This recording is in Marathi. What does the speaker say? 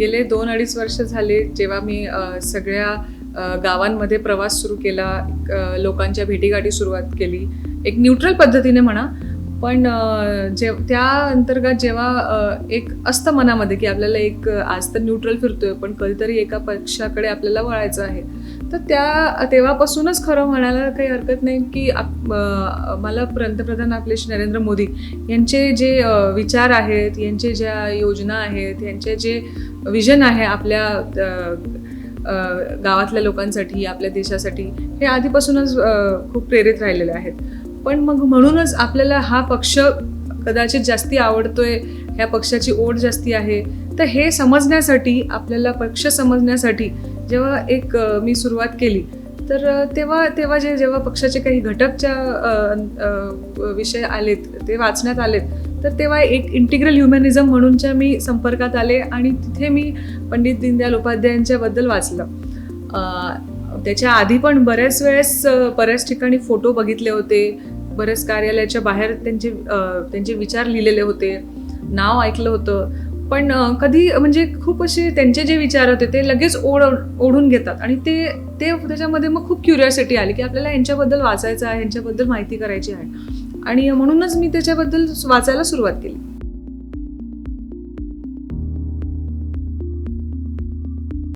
गेले दोन अडीच वर्ष झाले जेव्हा मी सगळ्या गावांमध्ये प्रवास सुरू केला लोकांच्या भेटीगाठी सुरुवात केली. एक न्यूट्रल पद्धतीने म्हणा पण जे त्या अंतर्गत जेव्हा एक असतं मनामध्ये की आपल्याला एक आज तर न्यूट्रल फिरतोय पण कधीतरी एका पक्षाकडे आपल्याला वळायचं आहे. तर त्या तेव्हापासूनच खरं म्हणायला काही हरकत नाही की आप- मला पंतप्रधान आपले श्री नरेंद्र मोदी यांचे जे विचार आहेत यांचे ज्या योजना आहेत यांचे जे विजन आहे आपल्या गावातल्या लोकांसाठी आपल्या देशासाठी हे आधीपासूनच खूप प्रेरित राहिलेले आहेत. पण मग म्हणूनच आपल्याला हा पक्ष कदाचित जास्ती आवडतोय ह्या पक्षाची ओढ जास्ती आहे. तर हे समजण्यासाठी आपल्याला पक्ष समजण्यासाठी जेव्हा एक मी सुरुवात केली तर तेव्हा तेव्हा जे जेव्हा पक्षाचे काही घटकच्या विषय आलेत ते वाचण्यात आलेत तर तेव्हा एक इंटिग्रल ह्युमॅनिझम म्हणूनच्या मी संपर्कात आले आणि तिथे मी पंडित दीनदयाल उपाध्यायांच्याबद्दल वाचलं. त्याच्या आधी पण बऱ्याच वेळेस बऱ्याच ठिकाणी फोटो बघितले होते बऱ्याच कार्यालयाच्या बाहेर त्यांचे त्यांचे विचार लिहिलेले होते नाव ऐकलं होतं. पण कधी म्हणजे खूप असे त्यांचे जे विचार होते ते लगेच ओढ ओढून घेतात. आणि ते ते त्याच्यामध्ये मग खूप क्युरिओसिटी आली की आपल्याला यांच्याबद्दल वाचायचं आहे यांच्याबद्दल माहिती करायची आहे. आणि म्हणूनच मी त्याच्याबद्दल वाचायला सुरुवात केली.